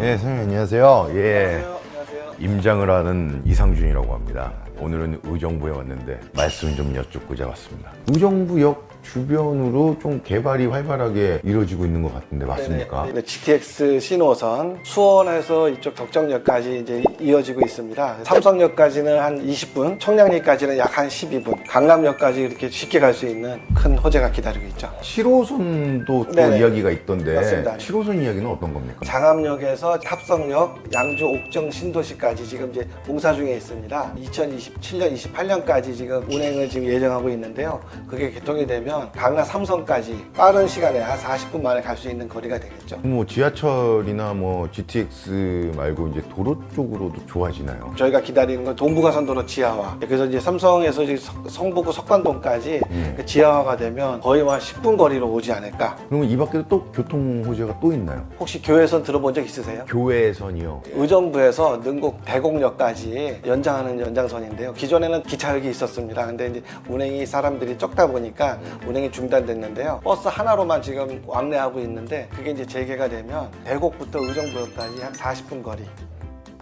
네, 선생님 안녕하세요. 예. 안녕하세요. 임장을 하는 이상준이라고 합니다. 오늘은 의정부에 왔는데 말씀 좀 여쭙고자 왔습니다. 의정부역 주변으로 좀 개발이 활발하게 이루어지고 있는 것 같은데 맞습니까? 네네. 네, GTX 신호선 수원에서 이쪽 덕정역까지 이제 이어지고 있습니다. 삼성역까지는 한 20분, 청량리까지는 약 한 12분, 강남역까지 이렇게 쉽게 갈 수 있는 큰 호재가 기다리고 있죠. 7호선도 또 네네. 이야기가 있던데 맞습니다. 7호선 이야기는 어떤 겁니까? 장암역에서 탑성역, 양주, 옥정, 신도시까지 지금 이제 공사 중에 있습니다. 2027년, 28년까지 지금 운행을 지금 예정하고 있는데요. 그게 개통이 되면 강남 삼성까지 빠른 시간에 한 40분 만에 갈 수 있는 거리가 되겠죠. 뭐 지하철이나 뭐 GTX 말고 이제 도로 쪽으로도 좋아지나요? 저희가 기다리는 건 동부가선도로 지하화. 그래서 이제 삼성에서 이제 석- 성북구 석관동까지 음. 그 지하화가 되면 거의 뭐한 10분 거리로 오지 않을까. 그러면 이 밖에도 또 교통 호재가 또 있나요? 혹시 교회선 들어본 적 있으세요? 교외선이요. 의정부에서 능곡 대곡역까지 연장하는 연장선인데요. 기존에는 기차역이 있었습니다. 근데 이제 운행이 사람들이 적다 보니까 운행이 중단됐는데요. 버스 하나로만 지금 왕래하고 있는데 그게 이제 재개가 되면 대곡부터 의정부역까지 한 40분 거리.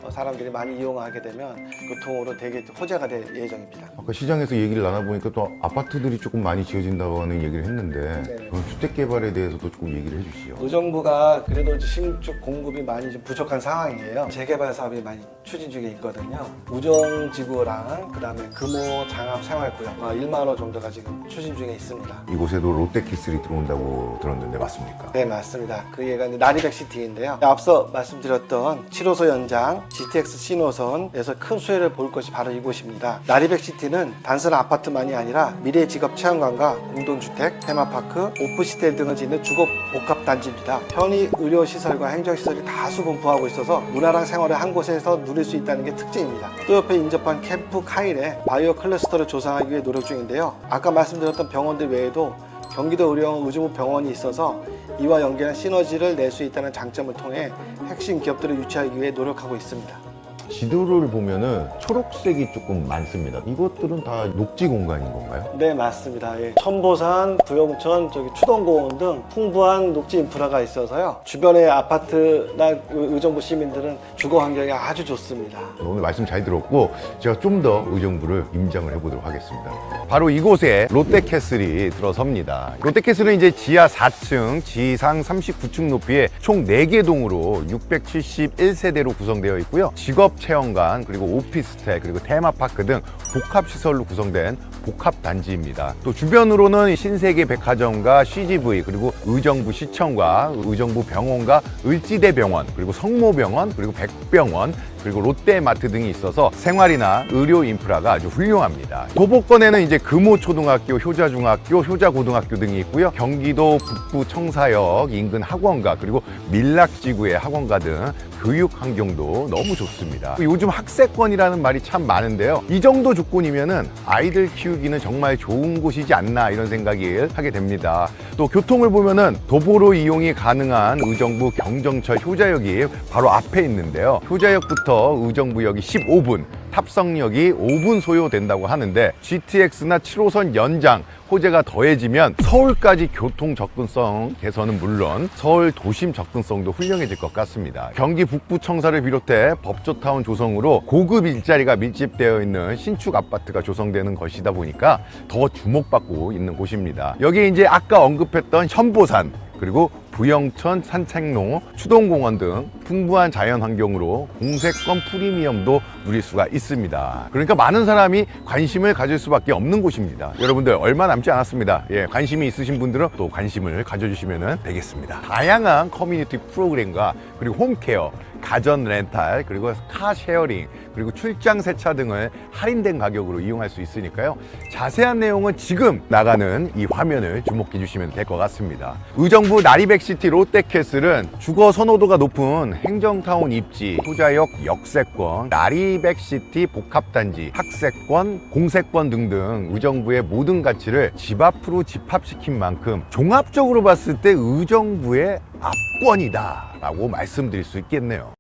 어, 사람들이 많이 이용하게 되면 교통으로 되게 호재가 될 예정입니다. 아까 시장에서 얘기를 나눠보니까 또 아파트들이 조금 많이 지어진다고 하는 얘기를 했는데 네. 그럼 주택 개발에 대해서도 조금 얘기를 해주시죠. 의정부가 그래도 이제 신축 공급이 많이 좀 부족한 상황이에요. 재개발 사업이 많이 추진 중에 있거든요. 우정지구랑 그다음에 금호 장암 생활구역 어, 1만 호 정도가 지금 추진 중에 있습니다. 이곳에도 롯데키슬이 들어온다고 들었는데 맞습니까? 네 맞습니다. 그 얘가 이제 나리백 시티인데요. 앞서 말씀드렸던 7호선 연장 GTX 신호선에서 큰 수혜를 볼 것이 바로 이곳입니다. 나리백 시티는 단순 아파트만이 아니라 미래 직업 체험관과 공동주택, 테마파크, 오프시텔 등을 짓는 주거 복합 단지입니다. 편의 의료 시설과 행정 시설이 다수 분포하고 있어서 문화랑 생활을 한 곳에서 누릴 수 있다는 게 특징입니다. 또 옆에 인접한 캠프 카일에 바이오 클러스터를 조성하기 위해 노력 중인데요. 아까 말씀드렸던 병원들 외에도 경기도 의료원 의정부 병원이 있어서 이와 연계한 시너지를 낼 수 있다는 장점을 통해 핵심 기업들을 유치하기 위해 노력하고 있습니다. 지도를 보면은 초록색이 조금 많습니다. 이것들은 다 녹지 공간인 건가요? 네 맞습니다. 예. 천보산, 구용천, 저기 추동공원 등 풍부한 녹지 인프라가 있어서요. 주변의 아파트나 의- 의정부 시민들은 주거 환경이 아주 좋습니다. 오늘 말씀 잘 들었고 제가 좀 더 의정부를 임장을 해보도록 하겠습니다. 바로 이곳에 롯데캐슬이 들어섭니다. 롯데캐슬은 이제 지하 4층, 지상 39층 높이의 총 4개 동으로 671세대로 구성되어 있고요. 직업 체험관, 그리고 오피스텔, 그리고 테마파크 등 복합시설로 구성된 복합단지입니다. 또 주변으로는 신세계 백화점과 CGV, 그리고 의정부 시청과 의정부 병원과 을지대병원, 그리고 성모병원, 그리고 백병원, 그리고 롯데마트 등이 있어서 생활이나 의료 인프라가 아주 훌륭합니다. 도보권에는 이제 금호초등학교, 효자중학교, 효자고등학교 등이 있고요. 경기도 북부 청사역 인근 학원가 그리고 밀락지구의 학원가 등 교육 환경도 너무 좋습니다. 요즘 학세권이라는 말이 참 많은데요. 이 정도 조건이면은 아이들 키우기는 정말 좋은 곳이지 않나 이런 생각이 하게 됩니다. 또 교통을 보면은 도보로 이용이 가능한 의정부 경정철 효자역이 바로 앞에 있는데요. 효자역부터 의정부역이 15분, 탑성역이 5분 소요된다고 하는데 GTX나 7호선 연장 호재가 더해지면 서울까지 교통 접근성 개선은 물론 서울 도심 접근성도 훌륭해질 것 같습니다. 경기 북부 청사를 비롯해 법조타운 조성으로 고급 일자리가 밀집되어 있는 신축 아파트가 조성되는 것이다 보니까 더 주목받고 있는 곳입니다. 여기에 이제 아까 언급했던 현보산 그리고 부영천 산책로, 추동공원 등 풍부한 자연 환경으로 공세권 프리미엄도 누릴 수가 있습니다. 그러니까 많은 사람이 관심을 가질 수밖에 없는 곳입니다. 여러분들 얼마 남지 않았습니다. 예, 관심이 있으신 분들은 또 관심을 가져주시면 되겠습니다. 다양한 커뮤니티 프로그램과 그리고 홈케어, 가전 렌탈, 그리고 카 쉐어링, 그리고 출장 세차 등을 할인된 가격으로 이용할 수 있으니까요. 자세한 내용은 지금 나가는 이 화면을 주목해 주시면 될 것 같습니다. 의정부 나리백시티 롯데캐슬은 주거 선호도가 높은 행정타운 입지, 소자역 역세권, 나리백시티 복합단지, 학세권, 공세권 등등 의정부의 모든 가치를 집 앞으로 집합시킨 만큼 종합적으로 봤을 때 의정부의 압권이다 라고 말씀드릴 수 있겠네요.